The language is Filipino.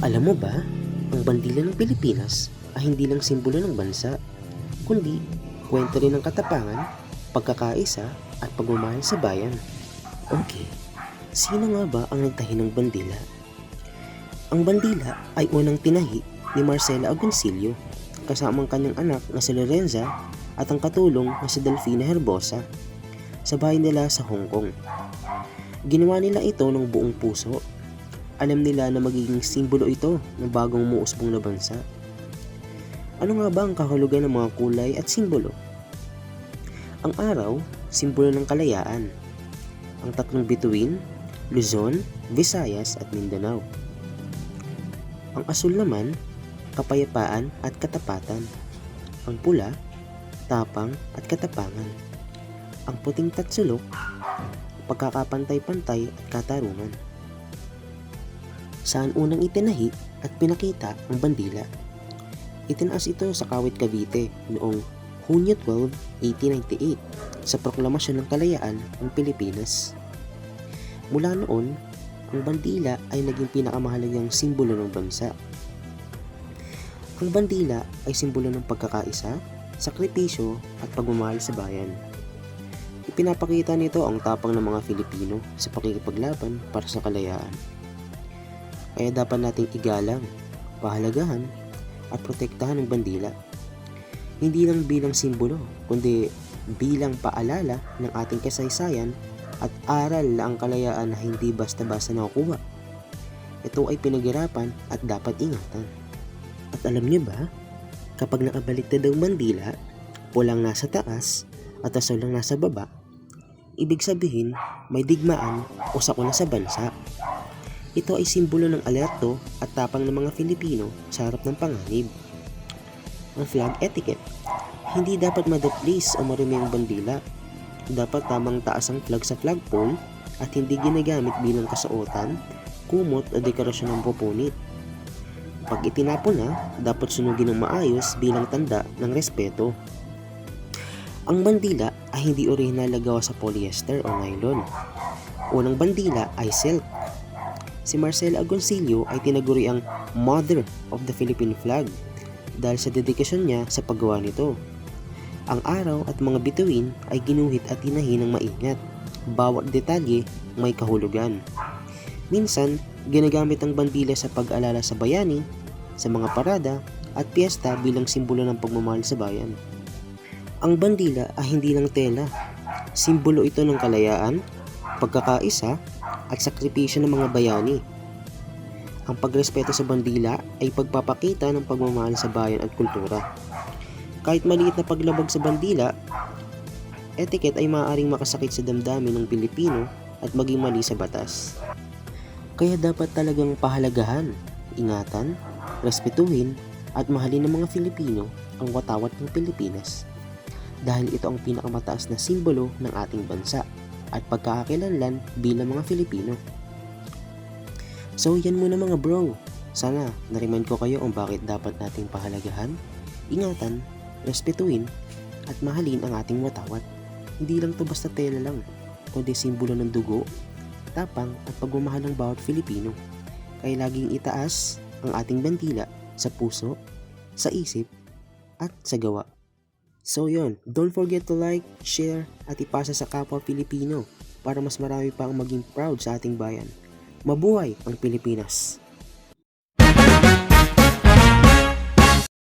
Alam mo ba, ang bandila ng Pilipinas ay hindi lang simbolo ng bansa, kundi kwento rin ng katapangan, pagkakaisa at pagmamahal sa bayan. Okay, sino nga ba ang nagtahi ng bandila? Ang bandila ay unang tinahi ni Marcela Agoncillo kasama ang kanyang anak na si Lorenza at ang katulong na si Delfina Herbosa sa bahay nila sa Hong Kong. Ginawa nila ito ng buong puso alam nila na magiging simbolo ito ng bagong umuusbong na bansa. Ano nga ba ang kahulugan ng mga kulay at simbolo? Ang araw, simbolo ng kalayaan. Ang tatlong bituin, Luzon, Visayas at Mindanao. Ang asul naman, kapayapaan at katapatan. Ang pula, tapang at katapangan. Ang puting tatsulok, pagkakapantay-pantay at katarungan saan unang itinahi at pinakita ang bandila. Itinaas ito sa Kawit Cavite noong Hunyo 12, 1898 sa Proklamasyon ng Kalayaan ng Pilipinas. Mula noon, ang bandila ay naging pinakamahalagang simbolo ng bansa. Ang bandila ay simbolo ng pagkakaisa, sakripisyo at pagmamahal sa bayan. Ipinapakita nito ang tapang ng mga Filipino sa pakikipaglaban para sa kalayaan. Kaya dapat nating igalang, pahalagahan, at protektahan ng bandila. Hindi lang bilang simbolo, kundi bilang paalala ng ating kasaysayan at aral na ang kalayaan na hindi basta-basta nakukuha. Ito ay pinaghirapan at dapat ingatan. At alam niyo ba, kapag nakabaliktad ang bandila, pulang nasa taas at asul lang nasa baba, ibig sabihin may digmaan o sakuna sa bansa. Ito ay simbolo ng alerto at tapang ng mga Filipino sa harap ng panganib. Ang flag etiquette. Hindi dapat marumi ang bandila. Dapat tamang taas ang flag sa flagpole at hindi ginagamit bilang kasuotan, kumot o dekorasyon ng pupunit. Pag itinapon na, dapat sunugin ng maayos bilang tanda ng respeto. Ang bandila ay hindi orihinal na gawa sa polyester o nylon. Unang bandila ay silk si Marcela Agoncillo ay tinaguri ang Mother of the Philippine Flag dahil sa dedikasyon niya sa paggawa nito. Ang araw at mga bituin ay ginuhit at tinahi ng maingat. Bawat detalye may kahulugan. Minsan, ginagamit ang bandila sa pag-alala sa bayani, sa mga parada, at piyesta bilang simbolo ng pagmamahal sa bayan. Ang bandila ay hindi lang tela. Simbolo ito ng kalayaan, pagkakaisa, at sakripisyo ng mga bayani. Ang pagrespeto sa bandila ay pagpapakita ng pagmamahal sa bayan at kultura. Kahit maliit na paglabag sa bandila, etiquette ay maaaring makasakit sa damdamin ng Pilipino at maging mali sa batas. Kaya dapat talagang pahalagahan, ingatan, respetuhin at mahalin ng mga Filipino ang watawat ng Pilipinas dahil ito ang pinakamataas na simbolo ng ating bansa at pagkakakilanlan bilang mga Filipino. So yan muna mga bro. Sana na-remind ko kayo kung bakit dapat nating pahalagahan, ingatan, respetuin, at mahalin ang ating watawat. Hindi lang to basta tela lang, kundi simbolo ng dugo, tapang at pagmamahal ng bawat Filipino. Kaya laging itaas ang ating bandila sa puso, sa isip, at sa gawa. So yon, don't forget to like, share, at ipasa sa kapwa Pilipino para mas marami pa ang maging proud sa ating bayan. Mabuhay ang Pilipinas!